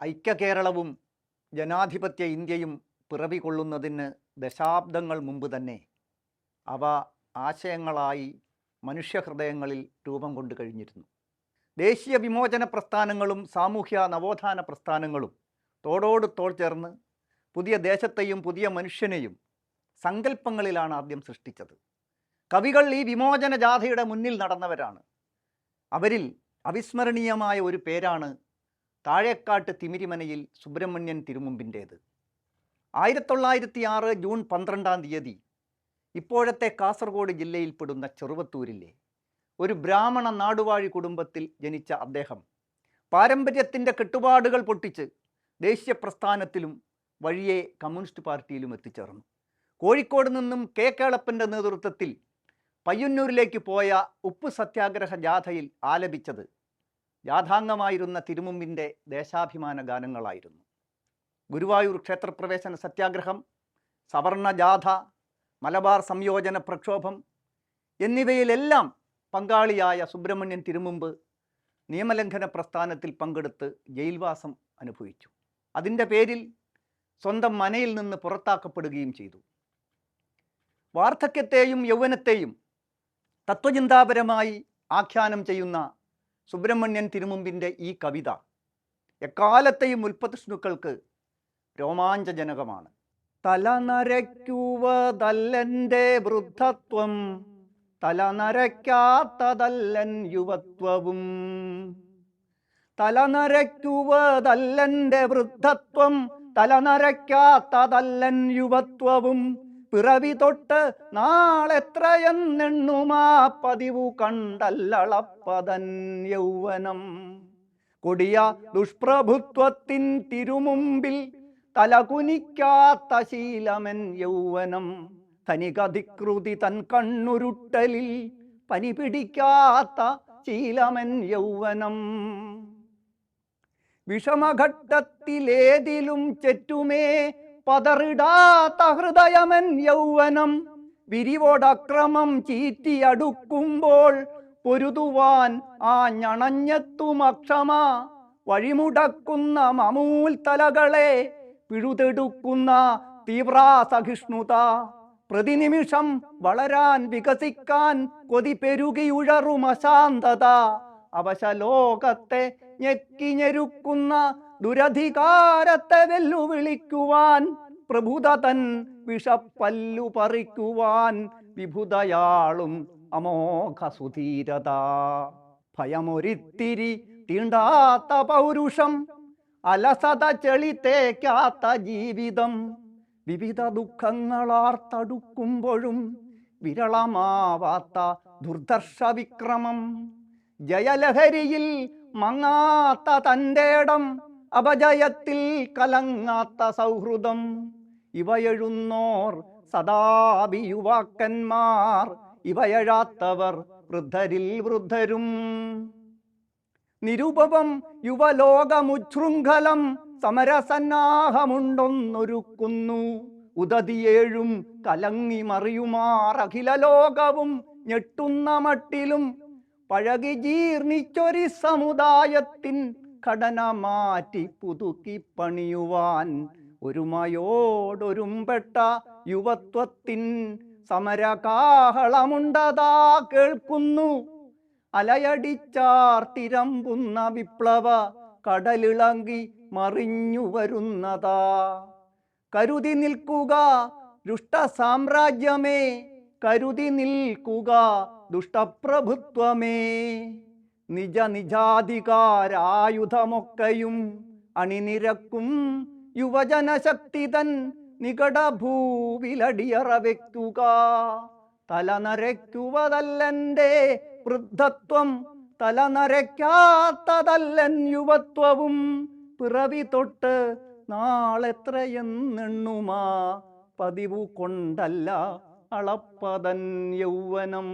ഐക്യകേരളവും ജനാധിപത്യ ഇന്ത്യയും പിറവി കൊള്ളുന്നതിന് ദശാബ്ദങ്ങൾ മുമ്പ് തന്നെ അവ ആശയങ്ങളായി മനുഷ്യഹൃദയങ്ങളിൽ രൂപം കൊണ്ടു കഴിഞ്ഞിരുന്നു. ദേശീയ വിമോചന പ്രസ്ഥാനങ്ങളും സാമൂഹ്യ നവോത്ഥാന പ്രസ്ഥാനങ്ങളും തോടോട് തോൾ ചേർന്ന് പുതിയ ദേശത്തെയും പുതിയ മനുഷ്യനെയും സങ്കല്പങ്ങളിലാണ് ആദ്യം സൃഷ്ടിച്ചത്. കവികൾ ഈ വിമോചന ജാഥയുടെ മുന്നിൽ നടന്നവരാണ്. അവരിൽ അവിസ്മരണീയമായ ഒരു പേരാണ് താഴേക്കാട്ട് തിമിരിമനയിൽ സുബ്രഹ്മണ്യൻ തിരുമുമ്പിന്റേത്. ആയിരത്തി തൊള്ളായിരത്തി ആറ് ജൂൺ പന്ത്രണ്ടാം തീയതി ഇപ്പോഴത്തെ കാസർഗോഡ് ജില്ലയിൽപ്പെടുന്ന ചെറുവത്തൂരിലെ ഒരു ബ്രാഹ്മണ നാടുവാഴി കുടുംബത്തിൽ ജനിച്ച അദ്ദേഹം പാരമ്പര്യത്തിന്റെ കെട്ടുപാടുകൾ പൊട്ടിച്ച് ദേശീയ പ്രസ്ഥാനത്തിലും വഴിയെ കമ്മ്യൂണിസ്റ്റ് പാർട്ടിയിലും എത്തിച്ചേർന്നു. കോഴിക്കോട് നിന്നും കെ കേളപ്പന്റെ നേതൃത്വത്തിൽ പയ്യന്നൂരിലേക്ക് പോയ ഉപ്പ് സത്യാഗ്രഹ ജാഥയിൽ ആലപിച്ചത് ജാഥാംഗമായിരുന്ന തിരുമുമ്പിന്റെ ദേശാഭിമാന ഗാനങ്ങളായിരുന്നു. ഗുരുവായൂർ ക്ഷേത്രപ്രവേശന സത്യാഗ്രഹം സവർണ ജാഥ മലബാർ സംയോജന പ്രക്ഷോഭം എന്നിവയിലെല്ലാം പങ്കാളിയായ സുബ്രഹ്മണ്യൻ തിരുമുമ്പ് നിയമലംഘന പ്രസ്ഥാനത്തിൽ പങ്കെടുത്ത് ജയിൽവാസം അനുഭവിച്ചു. അതിന്റെ പേരിൽ സ്വന്തം മനയിൽ നിന്ന് പുറത്താക്കപ്പെടുകയും ചെയ്തു. വാർദ്ധക്യത്തെയും യൗവനത്തെയും തത്വചിന്താപരമായി ആഖ്യാനം ചെയ്യുന്ന സുബ്രഹ്മണ്യൻ തിരുമുമ്പിന്റെ ഈ കവിത എക്കാലത്തെയും ഉൽപ്പതിഷ്ണുക്കൾക്ക് രോമാഞ്ചജനകമാണ്. തലനരയ്ക്കുവതല്ലെന്റെ വൃദ്ധത്വം തലനരയ്ക്കാത്തതല്ലൻ യുവത്വവും. തലനരയ്ക്കുവതല്ലെന്റെ വൃദ്ധത്വം തലനരയ്ക്കാത്തതല്ലൻ യുവത്വവും. പിറവി തൊട്ട് നാളെത്രയെന്നെണ്ണുമാ പതിവു കണ്ടല്ലളപ്പതൻ യൗവനം. കൊടിയ ദുഷ്പ്രഭുത്വത്തിൻ തിരുമുമ്പിൽ തലകുനിക്കാത്ത ശീലമൻ യൗവനം. തനികധികൃതി തൻ കണ്ണുരുട്ടലിൽ പനി പിടിക്കാത്ത ശീലമൻ യൗവനം. വിഷമഘട്ടത്തിലേതിലും ചെറ്റുമേ പതറിടാത്ത ഹൃദയമൻ യൗവനം. വിരിവോടക്രമം ചീറ്റിയടുക്കുമ്പോൾ പൊരുതുവാൻ ആ ഞണഞ്ഞെത്തുമക്ഷമ വഴിമുടക്കുന്ന മമൂൽ തലകളെ പിഴുതെടുക്കുന്ന തീവ്രാസഹിഷ്ണുത. പ്രതിനിമിഷം വളരാൻ വികസിക്കാൻ കൊതി പെരുകിയുഴറും അശാന്തത. അവശലോകത്തെ ഞെക്കിഞ്ഞെരുക്കുന്ന ദുരധികാരത്തെ വെല്ലുവിളിക്കുവാൻ പ്രഭുത തൻ വിഷപ്പല്ലു പറിക്കുവാൻ വിഭുതയാളും അമോഘ സുധീരത ഭയമൊരിത്തിരി തീണ്ടാത്ത പൗരുഷം അലസത ചെളിത്തേക്കാത്ത ജീവിതം. വിവിധ ദുഃഖങ്ങളാർത്തടുക്കുമ്പോഴും വിരളമാവാത്ത ദുർദർശ വിക്രമം. ജയലഹരിയിൽ മങ്ങാത്ത തന്റെ ഇടം അപജയത്തിൽ കലങ്ങാത്ത സൗഹൃദം. ഇവയെഴുന്നോർ സദാപി യുവാക്കന്മാർ ഇവയഴാത്തവർ വൃദ്ധരിൽ വൃദ്ധരും. നിരുപവം യുവലോകമുച്ഛൃംഖലം സമരസന്നാഹമുണ്ടൊന്നൊരുക്കുന്നു. ഉദതിയേഴും കലങ്ങി മറിയുമാർ അഖില ലോകവും ഞെട്ടുന്ന മട്ടിലും. പഴകി ജീർണിച്ചൊരു സമുദായത്തിൻ ഘടന മാറ്റി പുതുക്കി പണിയുവാൻ ഒരുമയോടൊരുമ്പെട്ട യുവത്വത്തിൻ സമരകാഹളമുണ്ടതാ കേൾക്കുന്നു. അലയടിച്ചാർ തിരമ്പുന്ന വിപ്ലവ കടലിളങ്കി മറിഞ്ഞു വരുന്നതാ കരുതി നിൽക്കുക ദുഷ്ട സാമ്രാജ്യമേ കരുതി നിൽക്കുക ദുഷ്ടപ്രഭുത്വമേ. നിജ നിജാധികാരായുധമൊക്കെയും അണിനിരക്കും യുവജനശക്തിതൻ നികടഭൂവിലടിയറ വെക്കുക തലനരയ്ക്കുവതല്ലെന്റെ വൃദ്ധത്വം തലനരയ്ക്കാത്തതല്ലൻ യുവത്വവും പിറവി തൊട്ട് നാളെത്രയെന്നെണ്ണുമാ പതിവു കൊണ്ടല്ല അളപ്പതൻ യൗവനം.